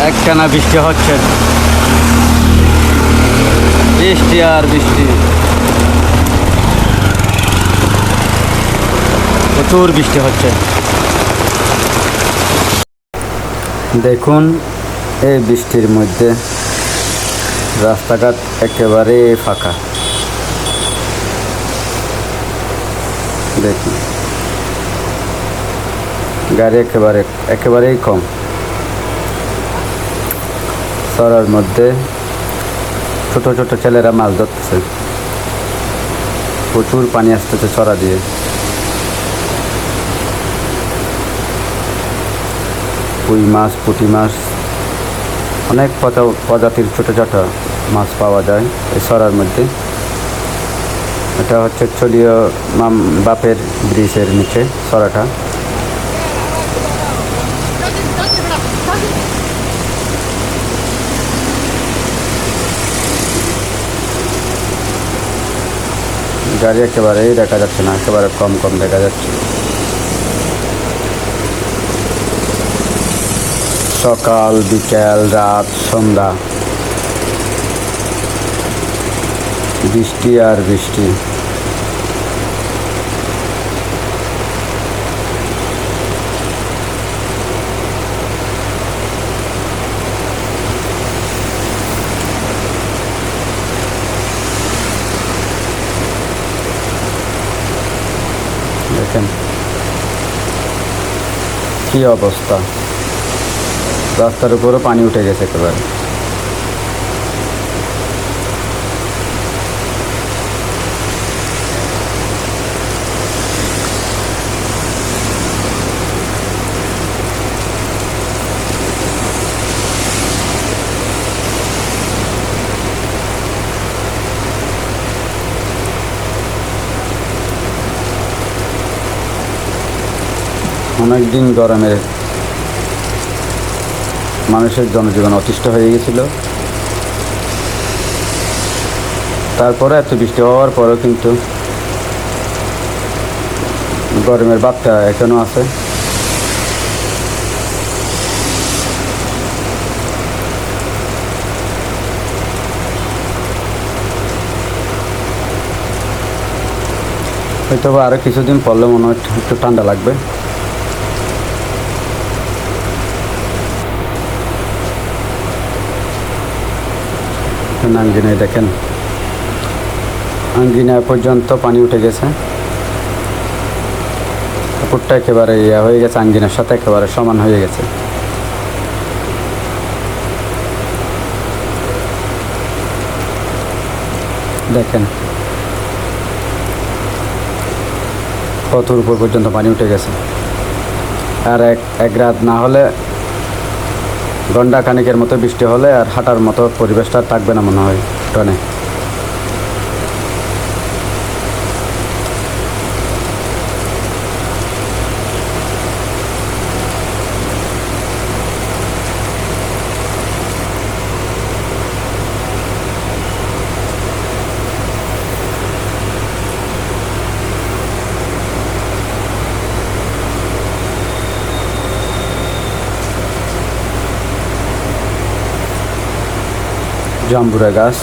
একটানা বৃষ্টি হচ্ছে। বৃষ্টি আর বৃষ্টি। প্রচুর বৃষ্টি হচ্ছে। দেখুন এই বৃষ্টির মধ্যে রাস্তাঘাট একেবারে ফাঁকা। দেখুন। গাড়ি একেবারে একেবারেই কম। সরার মধ্যে ছোট ছোট ছেলেরা মাছ ধরতেছে। প্রচুর পানি আসতেছে ছড়া দিয়ে। পুঁই মাছ, পুঁটি মাছ, অনেক প্রজা- প্রজাতির ছোট ছোট মাছ পাওয়া যায় এই সরার মধ্যে। এটা হচ্ছে চলীয় বাপের ব্রিজের নিচে সরাটা গাড়ি একেবারেই দেখা যাচ্ছে না, একেবারে কম কম দেখা যাচ্ছে। সকাল, বিকেল, রাত, সন্ধ্যা। বৃষ্টি আর বৃষ্টি। দেখেন। কি অবস্থা? রাস্তার উপরও পানি উঠে গেছে একেবারে। অনেক দিন গরমে মানুষের জনজীবন অতিষ্ঠ হয়ে গেছিল। তারপরে এত বৃষ্টি হওয়ার পরেও কিন্তু গরমের বাপটা এখনও আছে। হয়তো আরও কিছুদিন পড়লে মনে হয় একটু ঠান্ডা লাগবে। এখানে আঙ্গিনায় দেখেন। আঙ্গিনা পর্যন্ত পানি উঠে গেছে। কাপড়টা একেবারে ইয়া হয়ে গেছে, আঙ্গিনার সাথে একেবারে সমান হয়ে গেছে। দেখেন। কতর উপর পর্যন্ত পানি উঠে গেছে। আর এক এক রাত না হলে ঘণ্টা খানিকের মতো বৃষ্টি হলে আর হাঁটার মতো পরিবেশটা থাকবে না মনে হয় টনে। জাম্বুরা গাছ